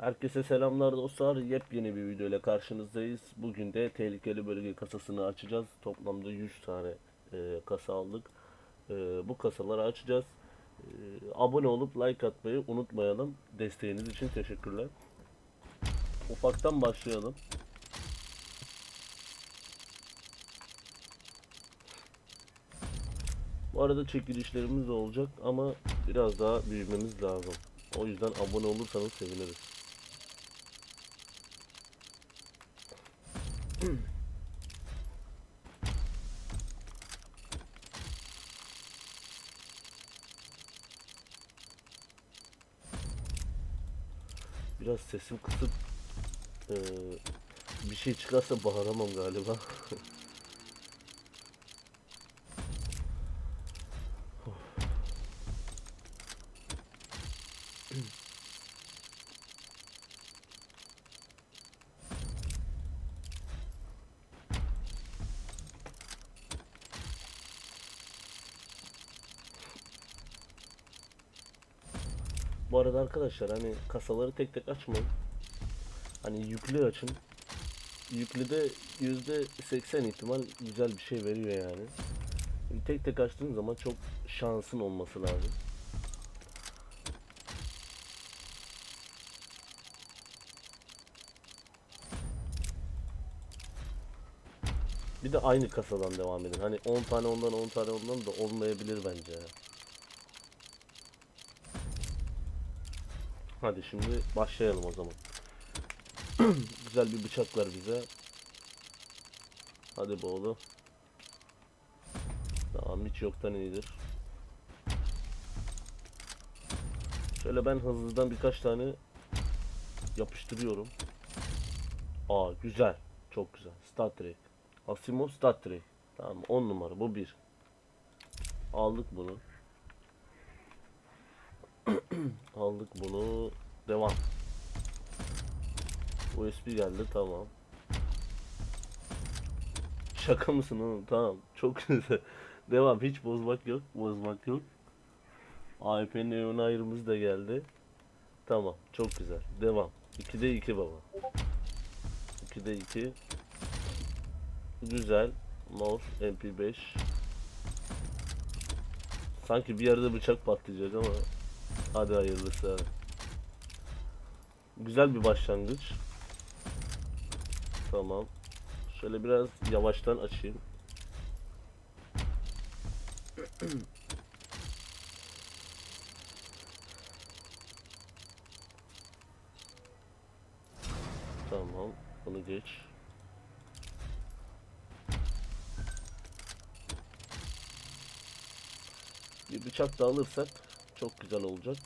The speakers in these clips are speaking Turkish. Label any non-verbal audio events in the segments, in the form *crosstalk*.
Herkese selamlar dostlar. Yepyeni bir video ile karşınızdayız. Bugün de tehlikeli bölge kasasını açacağız. Toplamda 100 tane e, kasa aldık. E, bu kasaları açacağız. E, abone olup like atmayı unutmayalım. Desteğiniz için teşekkürler. Ufaktan başlayalım. Bu arada çekilişlerimiz olacak ama biraz daha büyümemiz lazım. O yüzden abone olursanız seviniriz. Biraz sesim kısık. Ee, bir şey çıkarsa bağıramam galiba. *laughs* Arada arkadaşlar hani kasaları tek tek açmayın. Hani yüklü açın. Yüklüde yüzde 80 ihtimal güzel bir şey veriyor yani. Tek tek açtığın zaman çok şansın olması lazım. Bir de aynı kasadan devam edin. Hani 10 tane ondan 10 tane ondan da olmayabilir bence. Hadi şimdi başlayalım o zaman. *clears throat* Güzel bir bıçak ver bize. Hadi boğulu. Tamam hiç yoktan iyidir. Şöyle ben hızlıdan birkaç tane yapıştırıyorum. Aa güzel. Çok güzel. Star Trek. Asimov Star Trek. Tamam 10 numara bu bir. Aldık bunu. *clears throat* Aldık bunu. Devam. USB geldi tamam. Şaka mısın oğlum? Tamam. Çok *laughs* güzel. Devam. Hiç bozmak yok. Bozmak yok. AP'nin ön ayrımız da geldi. Tamam. Çok güzel. Devam. 2'de 2 baba. 2'de 2. Güzel. Mouse MP5. Sanki bir yerde bıçak patlayacak ama hadi hayırlısı. Güzel bir başlangıç. Tamam. Şöyle biraz yavaştan açayım. Tamam. Bunu geç. Bir bıçak da alırsak çok güzel olacak.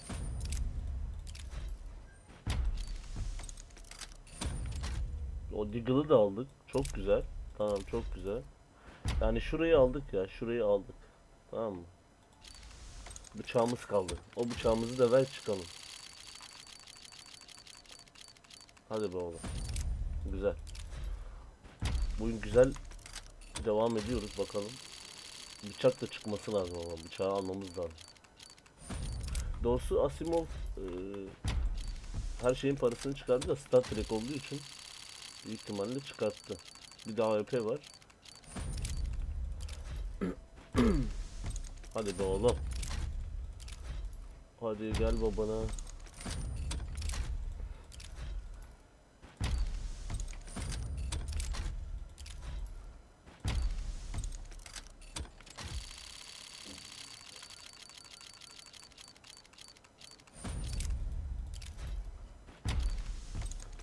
O Deagle'ı da aldık. Çok güzel. Tamam çok güzel. Yani şurayı aldık ya. Şurayı aldık. Tamam mı? Bıçağımız kaldı. O bıçağımızı da ver çıkalım. Hadi be oğlum. Güzel. Bugün güzel devam ediyoruz bakalım. Bıçak da çıkması lazım ama bıçağı almamız lazım. Doğrusu Asimov e, her şeyin parasını çıkardı da Star Trek olduğu için büyük ihtimalle çıkarttı. Bir daha AWP var. *clears throat* Hadi be oğlum. Hadi gel babana.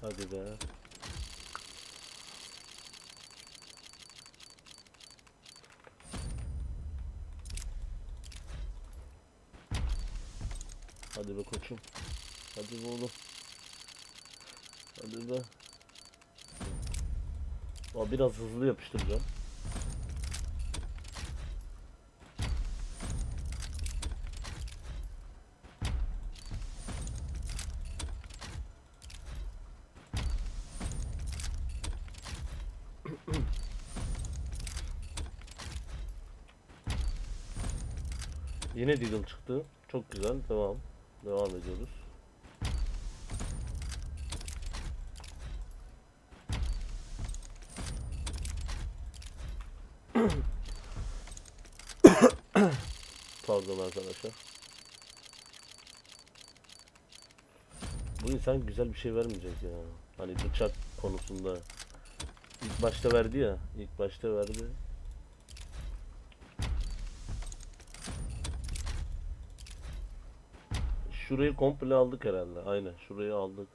Hadi be. Hadi be koçum. Hadi be oğlum. Hadi be. Aa, biraz hızlı yapıştıracağım. *clears throat* Yine Deagle çıktı. Çok güzel. Devam. Devam ediyoruz. Pardon arkadaşlar. Bu insan güzel bir şey vermeyecek ya. Hani bıçak konusunda. İlk başta verdi ya. İlk başta verdi. Şurayı komple aldık herhalde. Aynen şurayı aldık.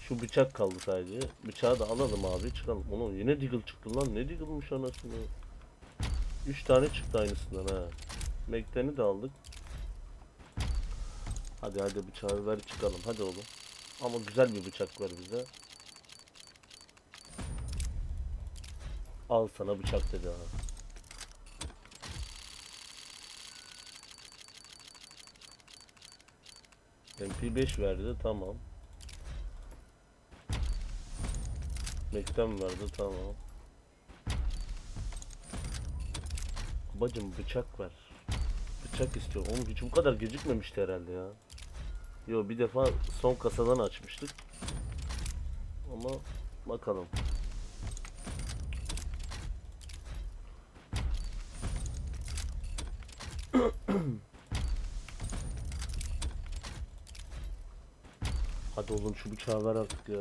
Şu bıçak kaldı sadece. Bıçağı da alalım abi çıkalım. Oğlum yine deagle çıktı lan. Ne deagle'mış anasını. 3 tane çıktı aynısından ha. Mekten'i de aldık. Hadi hadi bıçağı ver çıkalım. Hadi oğlum. Ama güzel bir bıçak ver bize. Al sana bıçak dedi ha. MP5 verdi tamam. Mekten verdi tamam. Bacım bıçak ver. Bıçak istiyorum. Oğlum hiç bu kadar gecikmemişti herhalde ya. Yo bir defa son kasadan açmıştık. Ama bakalım. *clears throat* Hadi oğlum şu bıçağı ver artık ya.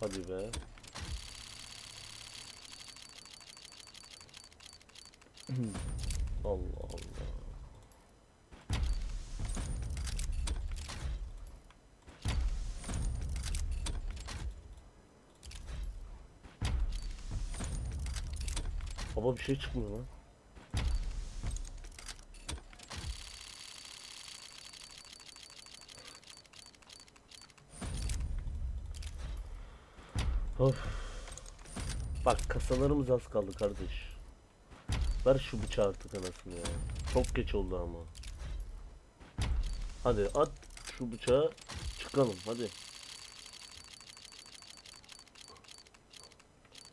Hadi be. Allah Allah. Baba bir şey çıkmıyor lan. Of. Bak kasalarımız az kaldı kardeş. Ver şu bıçağı artık anasını ya. Çok geç oldu ama. Hadi at şu bıçağı çıkalım hadi.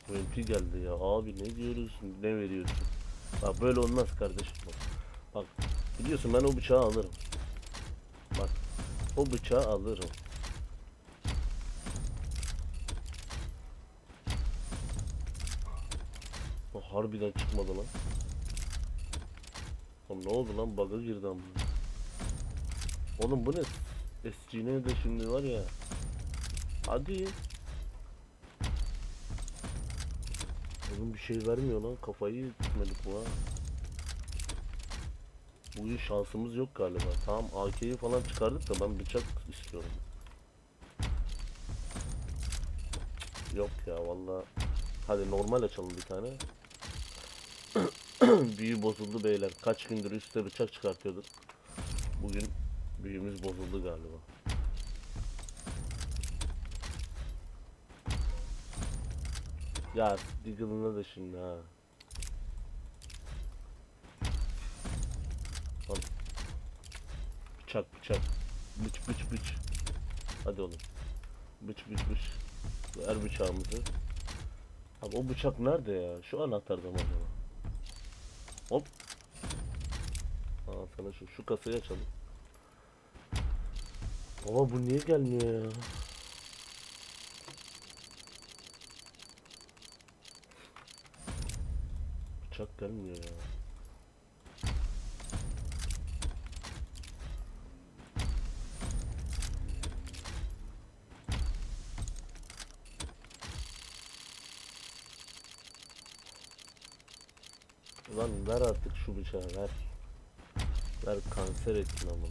MP geldi ya abi ne diyoruz ne veriyorsun? Bak böyle olmaz kardeşim bak. Biliyorsun ben o bıçağı alırım. Bak o bıçağı alırım. O harbiden çıkmadı lan. Oğlum ne oldu lan bug'a girdi ama. Oğlum bu ne? SG'ne de şimdi var ya. Hadi. Oğlum bir şey vermiyor lan kafayı gitmedik bu ha. Bugün şansımız yok galiba. Tamam AK'yi falan çıkardık da ben bıçak istiyorum. Yok ya valla. Hadi normal açalım bir tane. *clears throat* Büyü bozuldu beyler. Kaç gündür üstte bıçak çıkartıyorduk. Bugün büyümüz bozuldu galiba. Ya Diggle'ına da şimdi ha. Bıçak bıçak. Bıç bıç bıç. Hadi oğlum. Bıç bıç bıç. Ver bıçağımızı. Abi o bıçak nerede ya? Şu anahtarda mı acaba? Hop. Aa sana şu, şu kasayı açalım. Baba bu niye gelmiyor ya? Bıçak gelmiyor ya. Ulan ver artık şu bıçağı ver. Ver kanser ettin ama.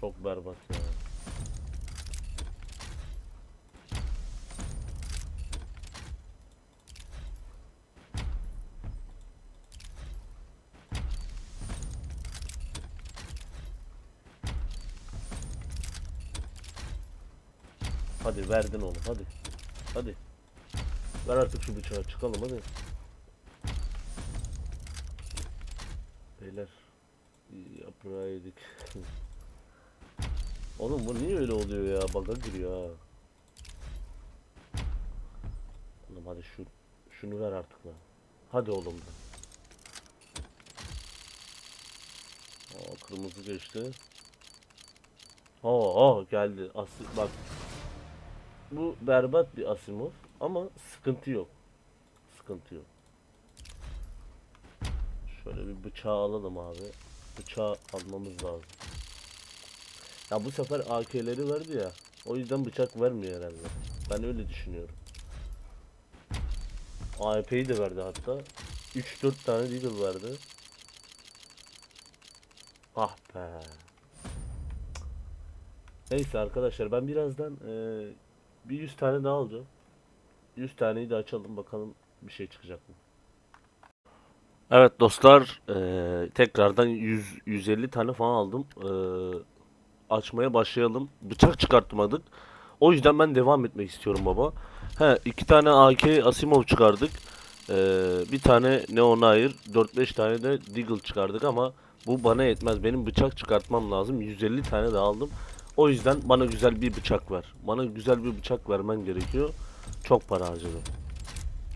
Çok berbat ya. Hadi verdin oğlum hadi. Hadi. Ver artık şu bıçağı çıkalım hadi. Beyler yaprağı yedik. *laughs* Oğlum bu niye öyle oluyor ya? Baga giriyor ha. Oğlum hadi şu şunu ver artık lan. Hadi oğlum. Aa, kırmızı geçti. Oo, oo geldi. Asi bak. Bu berbat bir Asimov ama sıkıntı yok. Sıkıntı yok. Şöyle bir bıçağı alalım abi. Bıçağı almamız lazım. Ya bu sefer AK'leri verdi ya. O yüzden bıçak vermiyor herhalde. Ben öyle düşünüyorum. AWP'yi de verdi hatta. 3-4 tane Deagle verdi. Ah be. Neyse arkadaşlar ben birazdan eee, bir 100 tane daha alacağım. 100 taneyi de açalım bakalım bir şey çıkacak mı. Evet dostlar eee, tekrardan 100 150 tane falan aldım. Eee, açmaya başlayalım. Bıçak çıkartmadık. O yüzden ben devam etmek istiyorum baba. He iki tane AK Asimov çıkardık. Eee, bir tane Neon Air, 4-5 tane de Deagle çıkardık ama bu bana yetmez. Benim bıçak çıkartmam lazım. 150 tane de aldım. O yüzden bana güzel bir bıçak ver. Bana güzel bir bıçak vermen gerekiyor. Çok para harcadım.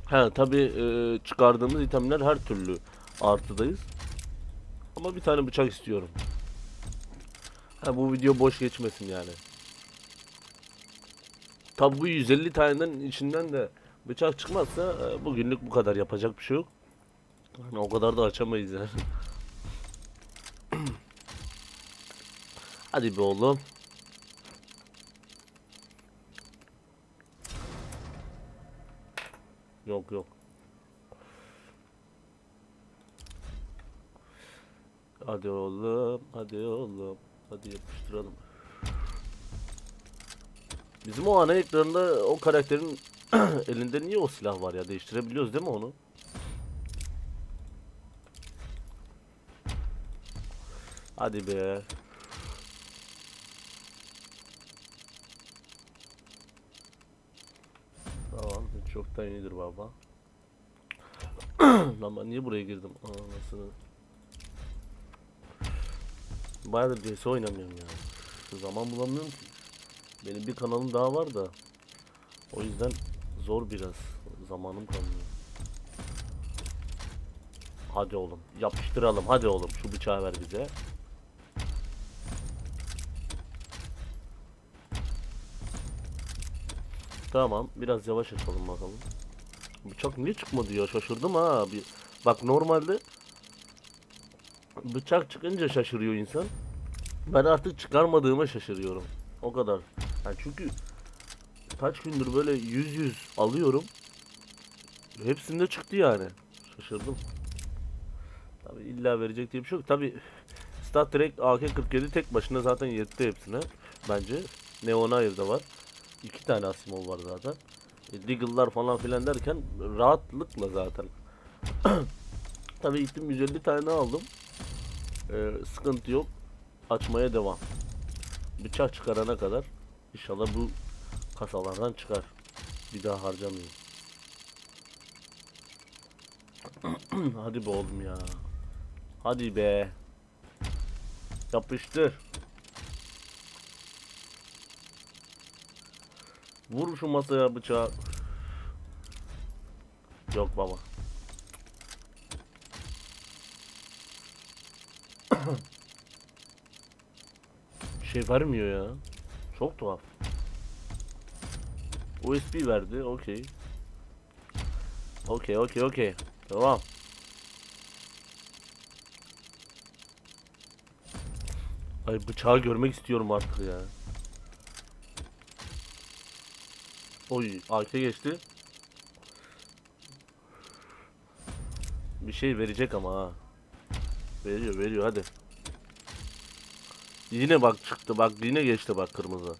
He tabi çıkardığımız itemler her türlü artıdayız. Ama bir tane bıçak istiyorum. Ha bu video boş geçmesin yani. Tabi bu 150 taneden içinden de bıçak çıkmazsa e, bugünlük bu kadar yapacak bir şey yok. Yani o kadar da açamayız yani. *clears throat* Hadi be oğlum. Yok. Hadi oğlum, hadi oğlum. Hadi yapıştıralım. Bizim o ana ekranında o karakterin *clears throat* elinde niye o silah var ya? Değiştirebiliyoruz değil mi onu? Hadi be. Tamam, çoktan iyidir baba. *clears throat* Lan ben niye buraya girdim? Anasını. Bayağıdır CS oynamıyorum ya. Zaman bulamıyorum ki. Benim bir kanalım daha var da. O yüzden zor biraz. Zamanım kalmıyor. Hadi oğlum. Yapıştıralım. Hadi oğlum. Şu bıçağı ver bize. Tamam. Biraz yavaş açalım bakalım. Bıçak niye çıkmadı ya? Şaşırdım ha. Bir... Bak normalde bıçak çıkınca şaşırıyor insan. Ben artık çıkarmadığıma şaşırıyorum. O kadar. Yani çünkü kaç gündür böyle yüz yüz alıyorum. Hepsinde çıktı yani. Şaşırdım. Tabi illa verecek diye bir şey yok. Tabi Star Trek AK-47 tek başına zaten yetti hepsine. Bence. Neon Air'da var. İki tane Asimov var zaten. E, falan filan derken rahatlıkla zaten. Tabi gittim 150 tane aldım. Ee, sıkıntı yok. Açmaya devam. Bıçak çıkarana kadar inşallah bu kasalardan çıkar. Bir daha harcamayayım. *clears throat* Hadi be oğlum ya. Hadi be. Yapıştır. Vur şu masaya bıçağı. Yok baba. Şey vermiyor ya. Çok tuhaf. USB verdi. Okey. Okey, okey, okey. Tamam. Ay bıçağı görmek istiyorum artık ya. Oy, AK geçti. Bir şey verecek ama ha. Veriyor, veriyor hadi. Yine bak çıktı bak yine geçti bak kırmızı.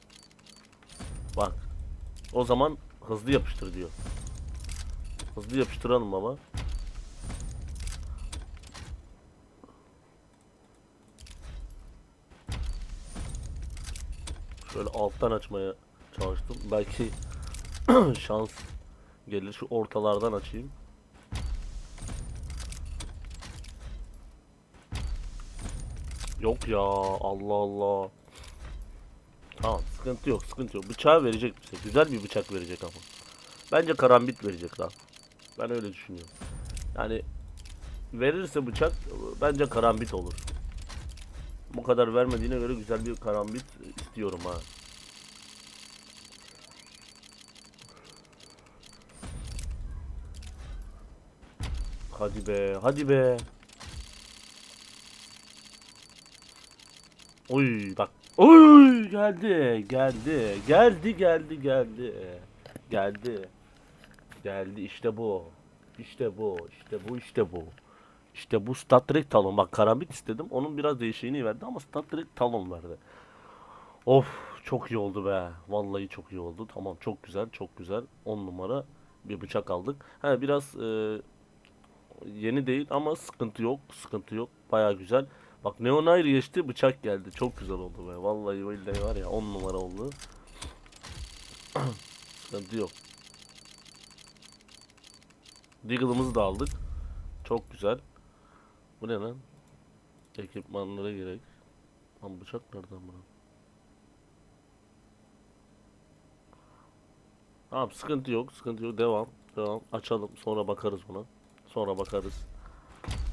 Bak. O zaman hızlı yapıştır diyor. Hızlı yapıştıralım baba. Şöyle alttan açmaya çalıştım. Belki *clears throat* şans gelir. Şu ortalardan açayım. Yok ya Allah Allah. Tamam sıkıntı yok sıkıntı yok. Bıçağı verecek bize. Güzel bir bıçak verecek ama. Bence karambit verecek lan. Ben öyle düşünüyorum. Yani verirse bıçak bence karambit olur. Bu kadar vermediğine göre güzel bir karambit istiyorum ha. Hadi be, hadi be. Oy bak. Oy geldi, geldi, geldi, geldi, geldi. Geldi. Geldi işte bu. İşte bu, işte bu, işte bu. İşte bu Star Trek talon. Bak karambit istedim. Onun biraz değişiğini verdi ama Star Trek talon verdi. Of çok iyi oldu be. Vallahi çok iyi oldu. Tamam çok güzel, çok güzel. 10 numara bir bıçak aldık. Ha biraz e, yeni değil ama sıkıntı yok. Sıkıntı yok. Baya güzel. Bak Neon Air geçti bıçak geldi. Çok güzel oldu be. Vallahi billahi var ya 10 numara oldu. *clears throat* sıkıntı yok. Deagle'ımızı da aldık. Çok güzel. Bu ne lan? Ekipmanlara gerek. Lan bıçak nereden bana? Tamam sıkıntı yok. Sıkıntı yok. Devam. Devam. Açalım. Sonra bakarız buna. Sonra bakarız.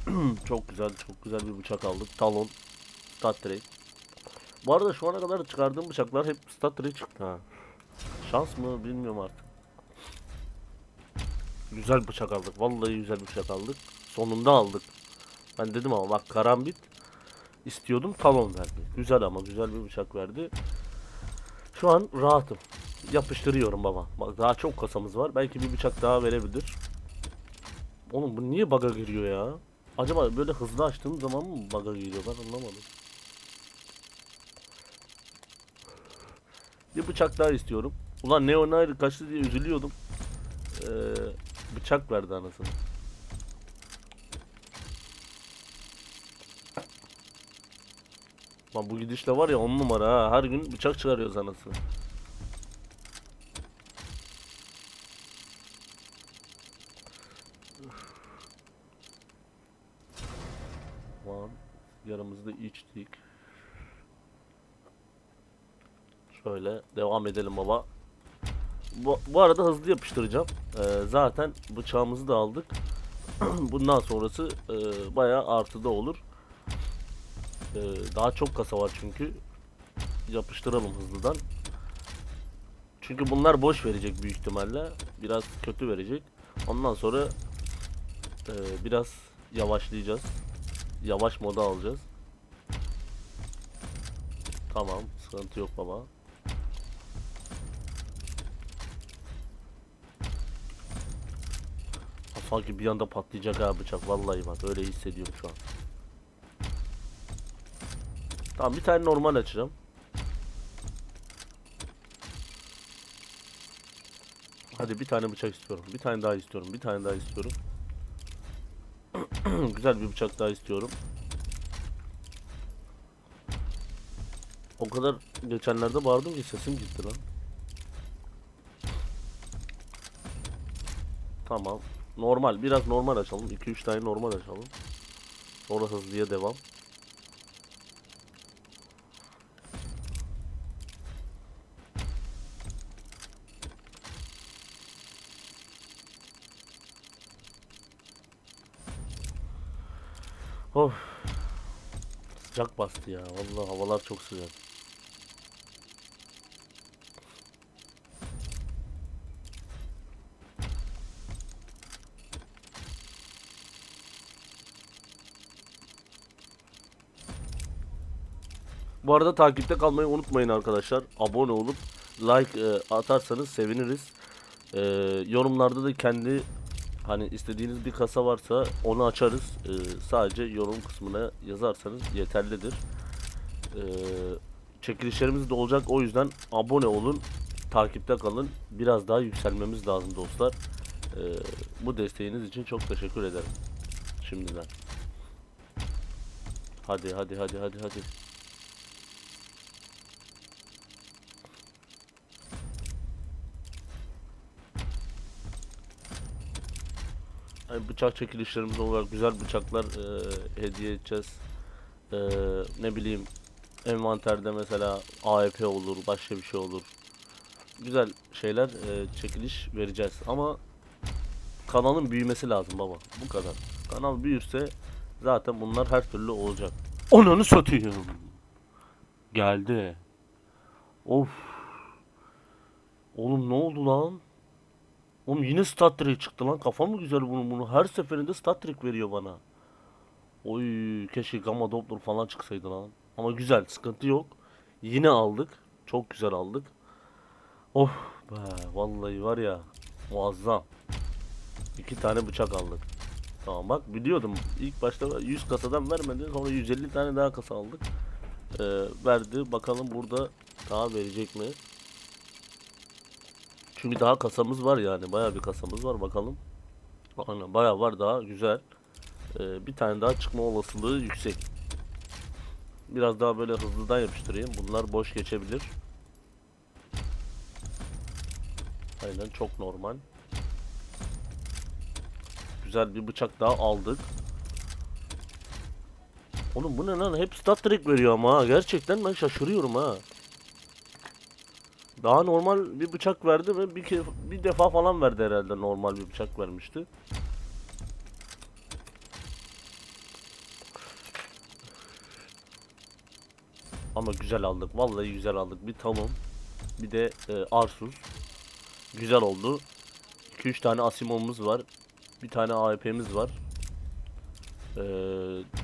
*clears throat* çok güzel. Çok güzel bir bıçak aldık. Talon. Stat Trek. Bu arada şu ana kadar çıkardığım bıçaklar hep Stat Trek çıktı ha. Şans mı bilmiyorum artık. Güzel bıçak aldık. Vallahi güzel bıçak aldık. Sonunda aldık. Ben dedim ama bak karambit istiyordum talon verdi. Güzel ama güzel bir bıçak verdi. Şu an rahatım. Yapıştırıyorum baba. Bak daha çok kasamız var. Belki bir bıçak daha verebilir. Oğlum bu niye baga giriyor ya? Acaba böyle hızlı açtığım zaman mı baga giriyor ben anlamadım. Bir bıçak daha istiyorum. Ulan Neon Air kaçtı diye üzülüyordum. Ee, bıçak verdi anasını. Lan bu gidişle var ya on numara ha. Her gün bıçak çıkarıyoruz anasını. Lan yarımızı da içtik. Şöyle devam edelim baba. Bu, bu arada hızlı yapıştıracağım. Ee, zaten bıçağımızı da aldık. *clears throat* Bundan sonrası e, bayağı artıda olur. Ee, daha çok kasa var çünkü. Yapıştıralım hızlıdan. Çünkü bunlar boş verecek büyük ihtimalle. Biraz kötü verecek. Ondan sonra e, biraz yavaşlayacağız. Yavaş moda alacağız. Tamam, sıkıntı yok baba. Sanki bir anda patlayacak ha bıçak. Vallahi bak öyle hissediyorum şu an. Tamam bir tane normal açacağım. Hadi bir tane bıçak istiyorum. Bir tane daha istiyorum. Bir tane daha istiyorum. *clears throat* Güzel bir bıçak daha istiyorum. O kadar geçenlerde bağırdım ki sesim gitti lan. Tamam. Normal. Biraz normal açalım. 2-3 tane normal açalım. Sonra hızlıya devam. Of. Sıcak bastı ya. Vallahi havalar çok sıcak. Bu arada takipte kalmayı unutmayın arkadaşlar. Abone olup like e, atarsanız seviniriz. E, yorumlarda da kendi hani istediğiniz bir kasa varsa onu açarız. E, sadece yorum kısmına yazarsanız yeterlidir. E, çekilişlerimiz de olacak. O yüzden abone olun. Takipte kalın. Biraz daha yükselmemiz lazım dostlar. E, bu desteğiniz için çok teşekkür ederim. Şimdiden. Hadi hadi hadi hadi hadi. Bıçak çekilişlerimiz olarak güzel bıçaklar e, hediye edeceğiz. Ee, ne bileyim envanterde mesela AWP olur, başka bir şey olur. Güzel şeyler e, çekiliş vereceğiz ama kanalın büyümesi lazım baba. Bu kadar. Kanal büyürse zaten bunlar her türlü olacak. Onunu satayım. Geldi. Of. Oğlum ne oldu lan? Oğlum yine stat trick çıktı lan. Kafa mı güzel bunun bunu? Her seferinde stat trick veriyor bana. Oy keşke gamma doppler falan çıksaydı lan. Ama güzel sıkıntı yok. Yine aldık. Çok güzel aldık. Of be vallahi var ya muazzam. İki tane bıçak aldık. Tamam bak biliyordum. İlk başta 100 kasadan vermedi. Sonra 150 tane daha kasa aldık. Ee, verdi. Bakalım burada daha verecek mi? Çünkü daha kasamız var yani. Bayağı bir kasamız var bakalım. Aynen bayağı var daha güzel. Ee, bir tane daha çıkma olasılığı yüksek. Biraz daha böyle hızlıdan yapıştırayım. Bunlar boş geçebilir. Aynen çok normal. Güzel bir bıçak daha aldık. Oğlum bu ne lan? Hep stat trick veriyor ama ha. Gerçekten ben şaşırıyorum ha. Daha normal bir bıçak verdi mi? Bir, ke- bir defa falan verdi herhalde normal bir bıçak vermişti. Ama güzel aldık. Vallahi güzel aldık. Bir Talon, bir de e, Arsuz. Güzel oldu. 2-3 tane Asimov'umuz var. Bir tane AWP'miz var. Ee,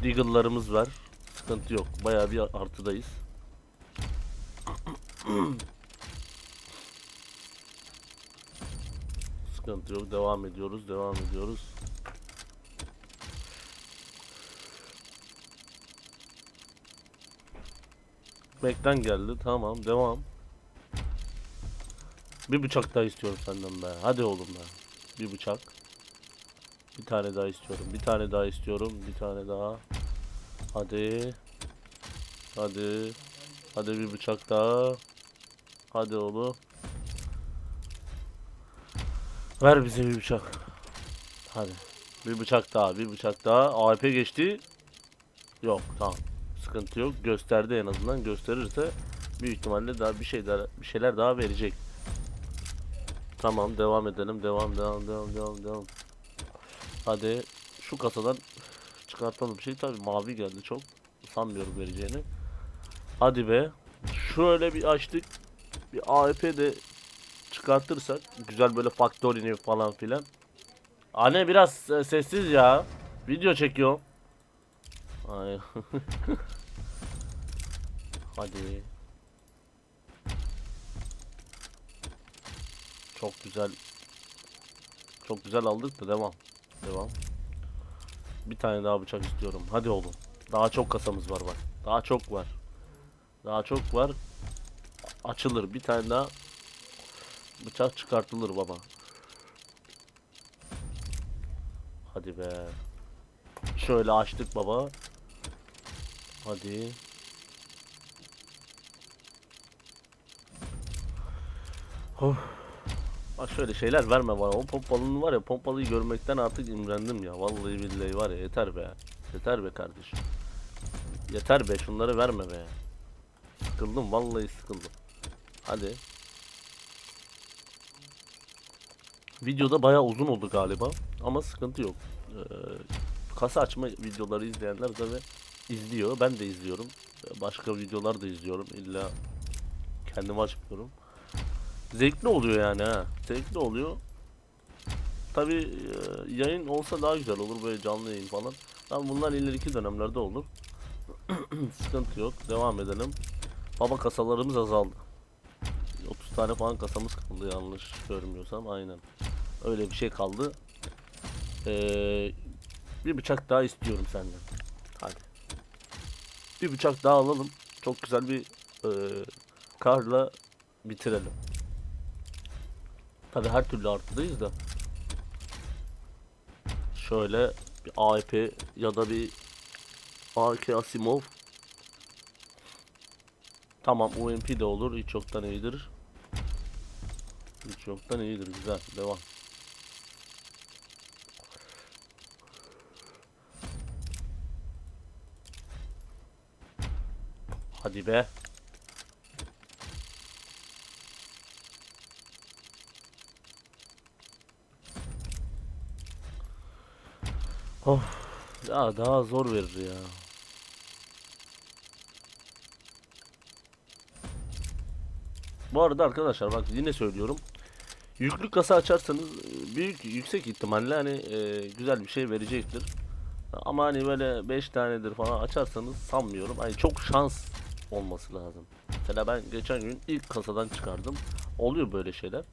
Deagle'larımız var. Sıkıntı yok. Bayağı bir artıdayız. *clears throat* Sıkıntı yok. Devam ediyoruz. Devam ediyoruz. Mac'ten geldi. Tamam. Devam. Bir bıçak daha istiyorum senden be. Hadi oğlum be. Bir bıçak. Bir tane daha istiyorum. Bir tane daha istiyorum. Bir tane daha. Hadi. Hadi. Hadi bir bıçak daha. Hadi oğlum. Ver bize bir bıçak. Hadi. Bir bıçak daha. Bir bıçak daha. AWP geçti. Yok tamam. Sıkıntı yok. Gösterdi en azından. Gösterirse büyük ihtimalle daha bir şey daha, bir şeyler daha verecek. Tamam devam edelim. Devam devam devam devam devam. Hadi şu kasadan çıkartalım bir şey. Tabi mavi geldi çok. Sanmıyorum vereceğini. Hadi be. Şöyle bir açtık. Bir AWP de çıkartırsak güzel böyle Factory'ni falan filan. Anne biraz e, sessiz ya. Video çekiyorum. Ay. *laughs* Hadi. Çok güzel. Çok güzel aldık da devam. Devam. Bir tane daha bıçak istiyorum. Hadi oğlum. Daha çok kasamız var bak. Daha çok var. Daha çok var. Açılır. Bir tane daha bıçak çıkartılır baba. Hadi be. Şöyle açtık baba. Hadi. Of. Bak şöyle şeyler verme bana. O pompalının var ya pompalıyı görmekten artık imrendim ya. Vallahi billahi var ya yeter be. Yeter be kardeşim. Yeter be şunları verme be. Sıkıldım vallahi sıkıldım. Hadi. Videoda bayağı uzun oldu galiba ama sıkıntı yok. Ee, kasa açma videoları izleyenler tabi izliyor. Ben de izliyorum. Ee, Başka videolar da izliyorum. İlla kendimi açmıyorum. Zevkli oluyor yani ha. Zevkli oluyor. Tabi yayın olsa daha güzel olur böyle canlı yayın falan. Ama bunlar ileriki dönemlerde olur. *clears throat* Sıkıntı yok. Devam edelim. Baba kasalarımız azaldı. 30 tane falan kasamız kaldı yanlış görmüyorsam aynen. Öyle bir şey kaldı. Ee, bir bıçak daha istiyorum senden. Hadi. Bir bıçak daha alalım. Çok güzel bir e, karla bitirelim. Tabi her türlü artıdayız da. Şöyle bir AWP ya da bir AK Asimov. Tamam UMP de olur. Hiç yoktan iyidir. Hiç yoktan iyidir. Güzel. Devam. Hadi be. Of. Ya daha zor verir ya. Bu arada arkadaşlar bak yine söylüyorum. Yüklü kasa açarsanız e, büyük yüksek ihtimalle hani e, güzel bir şey verecektir. Ama hani böyle 5 tanedir falan açarsanız sanmıyorum. Hani çok şans olması lazım. Mesela ben geçen gün ilk kasadan çıkardım. Oluyor böyle şeyler.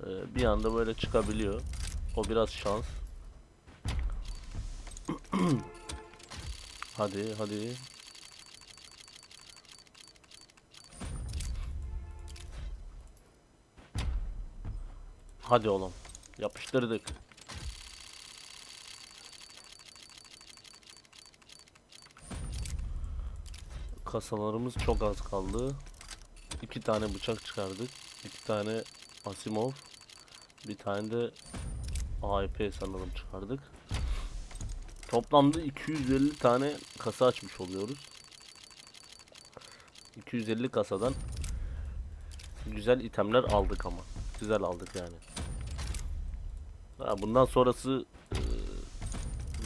E, bir anda böyle çıkabiliyor. O biraz şans. *clears throat* hadi hadi. Hadi oğlum. Yapıştırdık. Kasalarımız çok az kaldı. İki tane bıçak çıkardık. İki tane Asimov. Bir tane de AIP sanırım çıkardık. Toplamda 250 tane kasa açmış oluyoruz. 250 kasadan güzel itemler aldık ama. Güzel aldık yani. Bundan sonrası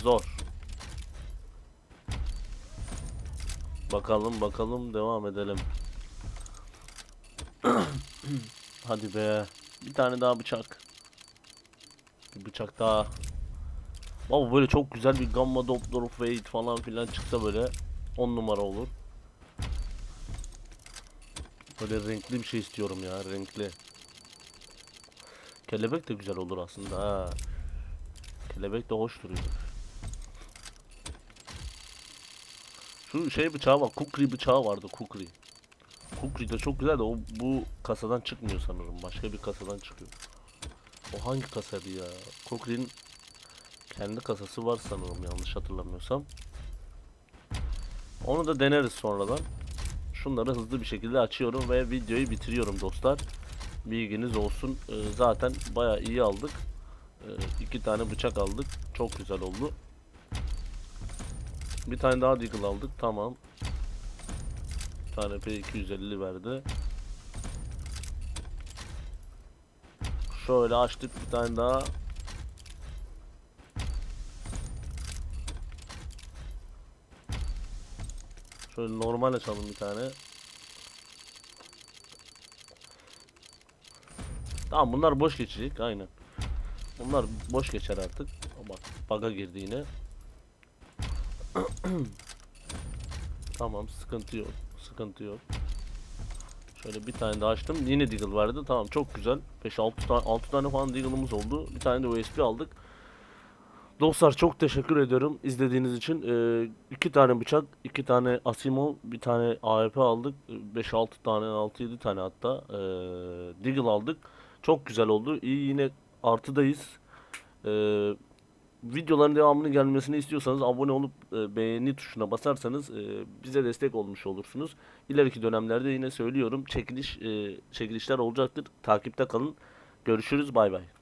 zor. Bakalım bakalım devam edelim. *clears throat* Hadi be. Bir tane daha bıçak. Bir bıçak daha. Baba böyle çok güzel bir Gamma Doppler Fade falan filan çıksa böyle 10 numara olur. Böyle renkli bir şey istiyorum ya renkli. Kelebek de güzel olur aslında ha. Kelebek de hoş duruyor. Şu şey bıçağı var. Kukri bıçağı vardı. Kukri. Kukri de çok güzel de o bu kasadan çıkmıyor sanırım. Başka bir kasadan çıkıyor. O hangi kasaydı ya? Kukri'nin kendi kasası var sanırım yanlış hatırlamıyorsam. Onu da deneriz sonradan. Şunları hızlı bir şekilde açıyorum ve videoyu bitiriyorum dostlar. Bilginiz olsun. Ee, zaten bayağı iyi aldık. Ee, iki tane bıçak aldık. Çok güzel oldu. Bir tane daha deagle aldık. Tamam. Bir tane P250 verdi. Şöyle açtık bir tane daha. Şöyle normal açalım bir tane. Tamam bunlar boş geçecek aynen. Bunlar boş geçer artık. Bak bug'a girdi yine. Tamam sıkıntı yok. Sıkıntı yok. Şöyle bir tane daha açtım. Yine Deagle vardı. Tamam çok güzel. 5-6 tane 6 tane falan Deagle'ımız oldu. Bir tane de USB aldık. Dostlar çok teşekkür ediyorum izlediğiniz için. Ee, tane bıçak, iki tane Asimov, bir tane AWP aldık. 5-6 tane, 6-7 tane hatta ee, Deagle aldık. Çok güzel oldu. İyi yine artıdayız. Ee, videoların devamını gelmesini istiyorsanız abone olup e, beğeni tuşuna basarsanız e, bize destek olmuş olursunuz. İleriki dönemlerde yine söylüyorum çekiliş e, çekilişler olacaktır. Takipte kalın. Görüşürüz. Bay bay.